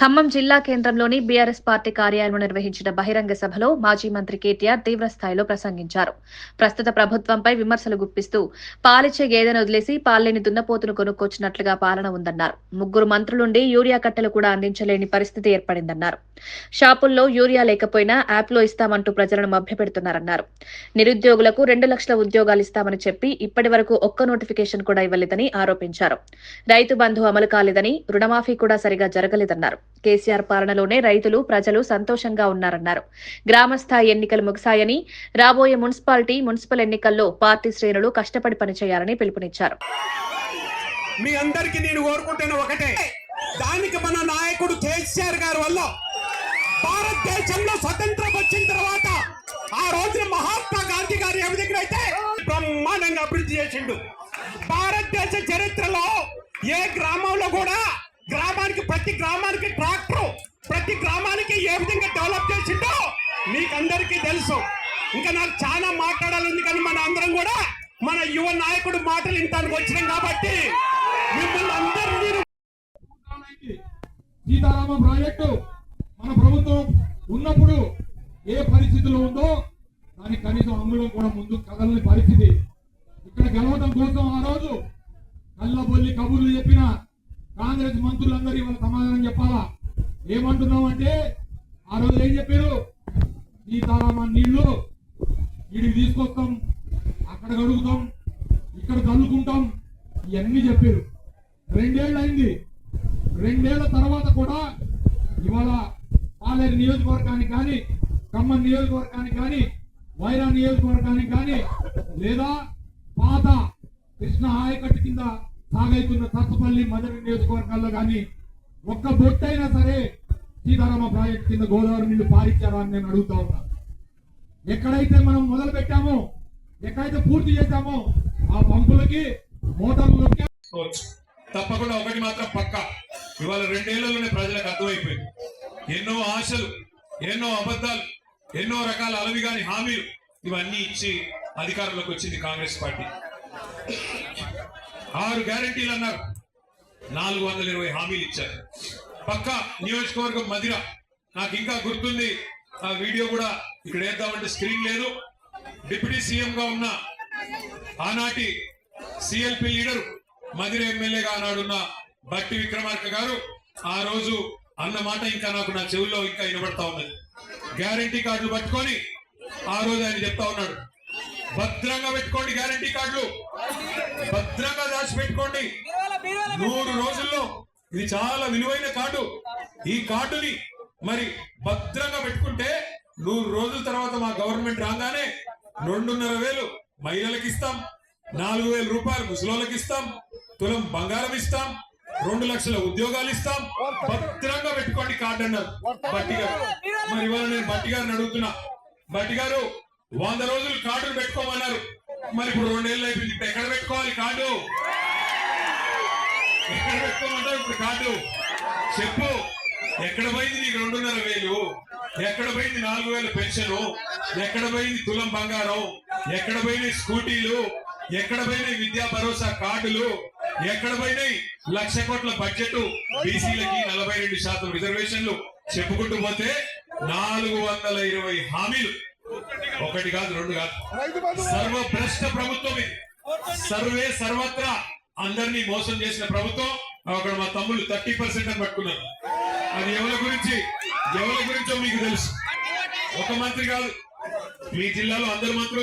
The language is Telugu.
ఖమ్మం జిల్లా కేంద్రంలోని బీఆర్ఎస్ పార్టీ కార్యాలయంలో నిర్వహించిన బహిరంగ సభలో మాజీ మంత్రి కేటీఆర్ తీవ్ర స్థాయిలో ప్రసంగించారు. ప్రస్తుత ప్రభుత్వంపై విమర్శలు గుప్పిస్తూ పాలిచ్చే గేదెను వదిలేసి పాలేని దున్నపోతును కొనుక్కొచ్చినట్లుగా పాలన ఉందన్నారు. ముగ్గురు మంత్రులుండి యూరియా కట్టెలు కూడా అందించలేని పరిస్థితి ఏర్పడిందన్నారు. షాపుల్లో యూరియా లేకపోయినా యాప్లో ఇస్తామంటూ ప్రజలను మభ్యపెడుతున్నారన్నారు. నిరుద్యోగులకు రెండు లక్షల ఉద్యోగాలు ఇస్తామని చెప్పి ఇప్పటి వరకు ఒక్క నోటిఫికేషన్ కూడా ఇవ్వలేదని ఆరోపించారు. రైతు బంధు అమలు కాలేదని రుణమాఫీ కూడా సరిగా జరగలేదన్నారు. కేసీఆర్ పాలనలోనే రైతులు ప్రజలు సంతోషంగా ఉన్నారన్నారు. గ్రామస్థాయి ఎన్నికలు ముగిశాయని రాబోయే మున్సిపాలిటీ మున్సిపల్ ఎన్నికల్లో పార్టీ శ్రేణులు కష్టపడి పనిచేయాలని పిలుపునిచ్చారు. మీ అందరికీ నేను కోరుకుంటున్న ఒకటే. దానికి మన నాయకుడు కేసీఆర్ గారి వల్ల భారతదేశంలో స్వతంత్రం వచ్చిన తర్వాత ఆ రోజున మహాత్మా గాంధీ గారు ఏ విధంగా అయితే బ్రహ్మాండంగా అభివృద్ధి చేసిండు. భారతదేశ చరిత్రలో ఏ గ్రామంలో కూడా గ్రామానికి ప్రతి గ్రామానికి ప్రతి గ్రామానికి ఏ విధంగా డెవలప్ చేసిండో మీకందరికీ తెలుసు. ఇంకా నాకు చాలా మాట్లాడాలి కానీ మన అందరం కూడా మన యువ నాయకుడు మాటలు వినటానికి వచ్చినాం కాబట్టి మిమ్మల్ని అందరూ మీరు సీతారామ ప్రాజెక్టు మన ప్రభుత్వం ఉన్నప్పుడు ఏ పరిస్థితిలో ఉందో దానికి కనీసం అంగుళం కూడా ముందు కదలని పరిస్థితి. ఇక్కడ గెలవడం కోసం ఆ రోజు కళ్ళబొల్లి కబుర్లు చెప్పిన కాంగ్రెస్ మంత్రులందరూ ఇవాళ సమాధానం చెప్పాలా? ఏమంటున్నాం అంటే ఆ రోజు ఏం చెప్పారు? సీతారామ నీళ్ళు వీడికి తీసుకొస్తాం అక్కడ కడుగుతాం ఇక్కడ కలుకుంటాం ఇవన్నీ చెప్పారు. రెండేళ్ళు అయింది రెండేళ్ళ తర్వాత కూడా ఇవాళ పాలేరు నియోజకవర్గానికి కానీ ఖమ్మం నియోజకవర్గానికి కానీ వైరా నియోజకవర్గానికి కానీ లేదా పాత కృష్ణ ఆయకట్టు కింద సాగైతున్న తత్తపల్లి మదన నియోజకవర్గాల్లో కానీ ఒక్క బొట్టైనా సరే సీతారామ ప్రాజెక్ట్ కింద గోదావరి నీళ్ళు పారించారా అని నేను అడుగుతా ఉన్నా. ఎక్కడైతే మనం మొదలు పెట్టామో ఎక్కడైతే పూర్తి చేశామో ఆ పంపులకి మోటార్లు తప్పకుండా ఒకటి మాత్రం పక్క. ఇవాళ రెండేళ్ళలోనే ప్రజలకు అర్థమైపోయింది. ఎన్నో ఆశలు ఎన్నో అబద్ధాలు ఎన్నో రకాల అలవిగాని హామీలు ఇవన్నీ ఇచ్చి అధికారంలోకి వచ్చింది కాంగ్రెస్ పార్టీ. ఆరు గ్యారంటీలు అన్నారు. నాలుగు వందల ఇరవై హామీలు ఇచ్చారు. పక్క నియోజకవర్గం మదిర నాకు ఇంకా గుర్తుంది ఆ వీడియో కూడా ఇక్కడ వేద్దామంటే స్క్రీన్ లేదు. డిప్యూటీ సీఎం గా ఉన్న ఆనాటి సిఎల్పి లీడర్ మదిర ఎమ్మెల్యేగా ఆనాడున్న బట్టి విక్రమార్క గారు ఆ రోజు అన్న మాట ఇంకా నాకు నా చెవుల్లో ఇంకా వినబడతా ఉన్నది. గ్యారంటీ కార్డులు పట్టుకొని ఆ రోజు ఆయన చెప్తా ఉన్నాడు. భద్రంగా పెట్టుకోండి గ్యారంటీ కార్డులు. భద్రంగా దాచి పెట్టుకోండి నూరు రోజుల్లో ఇది చాలా విలువైన కార్డు. ఈ కార్డుని మరి భద్రంగా పెట్టుకుంటే నూరు రోజుల తర్వాత మా గవర్నమెంట్ రాగానే రెండున్నర వేలు మహిళలకు ఇస్తాం నాలుగు వేల రూపాయలు ముసలోళ్ళకి ఇస్తాం తులం బంగారం ఇస్తాం రెండు లక్షల ఉద్యోగాలు ఇస్తాం. భద్రంగా పెట్టుకోండి కార్డు అన్నారు. బట్టి గారు. మరి ఇవాళ నేను బట్టి గారిని అడుగుతున్నా. బట్టి గారు వంద రోజులు కార్డులు పెట్టుకోమన్నారు. మరి ఇప్పుడు రెండేళ్ళు అయిపోయింది. ఇప్పుడు ఎక్కడ పెట్టుకోవాలి కార్డు? ఎక్కడ పెట్టుకోమంటావు ఇప్పుడు కార్డు చెప్పు. ఎక్కడ పోయింది నీకు రెండున్నర వేలు? ఎక్కడ పోయింది నాలుగు వేల పెన్షన్? ఎక్కడ పోయింది తులం బంగారం? ఎక్కడ పోయినాయి స్కూటీలు? ఎక్కడ పోయినాయి విద్యా భరోసా కార్డులు? ఎక్కడ పోయినాయి లక్ష కోట్ల బడ్జెట్? బీసీలకి నలభై రెండు శాతం రిజర్వేషన్లు చెప్పుకుంటూ పోతే నాలుగు వందల ఇరవై హామీలు. ఒకటి కాదు రెండు కాదు. సర్వభ్రష్ట ప్రభుత్వం ఇది. సర్వే సర్వత్రా. అందరినీ మోసం చేసిన ప్రభుత్వం అక్కడ మా తమ్ముళ్ళు థర్టీ పర్సెంట్ అని పట్టుకున్నారు. అది ఎవరి గురించి? ఎవరి గురించో మీకు తెలుసు. ఒక మంత్రి కాదు. మీ జిల్లాలో అందరు మంత్రులు